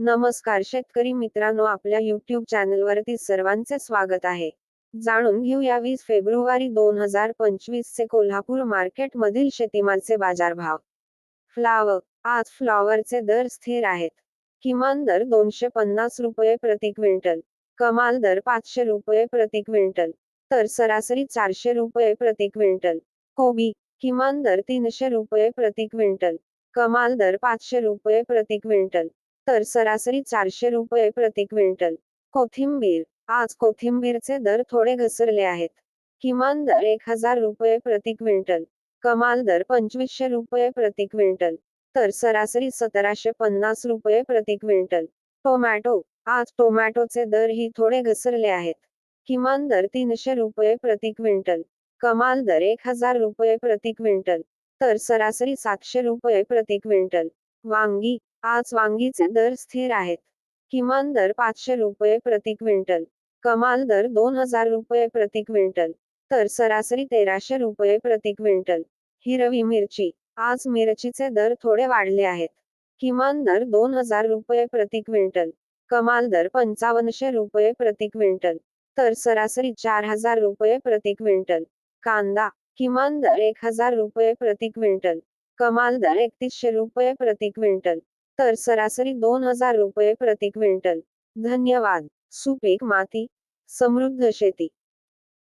नमस्कार शेतकरी मित्रांनो आपल्या युट्यूब चॅनलवरती सर्वांचे स्वागत आहे. जाणून घेऊया वीस फेब्रुवारी दोन हजार पंचवीस चे कोल्हापूर मार्केट मधील शेतीमालचे बाजारभाव. फ्लावर आज फ्लॉवरचे दर स्थिर आहेत. किमान दर दोनशे पन्नास रुपये प्रति क्विंटल. कमाल दर पाचशे रुपये प्रति क्विंटल. तर सरासरी चारशे रुपये प्रति क्विंटल. कोबी किमान दर तीनशे रुपये प्रति क्विंटल. कमाल दर पाचशे रुपये प्रति क्विंटल. तर सरासरी चारशे रुपये प्रति क्विंटल कोथिंबीर. आज कोथिंबीरचे दर थोडे घसरले आहेत. किमान दर एक हजार रुपये प्रति क्विंटल कमाल दर पंचवीसशे रुपये प्रति क्विंटल तर सरासरी सतराशे पन्नास रुपये प्रति क्विंटल टोमॅटो. आज टोमॅटोचे दर ही थोडे घसरले आहेत. किमान दर तीनशे रुपये प्रति क्विंटल कमाल दर एक हजार रुपये प्रति क्विंटल तर सरासरी सातशे रुपये प्रति क्विंटल वांगी. आज वांगीचे दर स्थिर आहेत. किमान दर पाचशे रुपये प्रति क्विंटल. कमाल दर दोन हजार रुपये प्रति क्विंटल. तर सरासरी तेराशे रुपये प्रति क्विंटल. हिरवी मिरची. आज मिरचीचे दर थोडे वाढले आहेत. किमान दर दोन हजार रुपये प्रति क्विंटल. कमाल दर पंचावन्नशे रुपये प्रति क्विंटल. तर सरासरी चार हजार रुपये प्रति क्विंटल. कांदा. किमान दर एक हजार रुपये प्रति क्विंटल. कमाल दर एकतीसशे रुपये प्रति क्विंटल. तर सरासरी दोन हजार रुपये प्रति क्विंटल. धन्यवाद. सुपीक माती. समृद्ध शेती.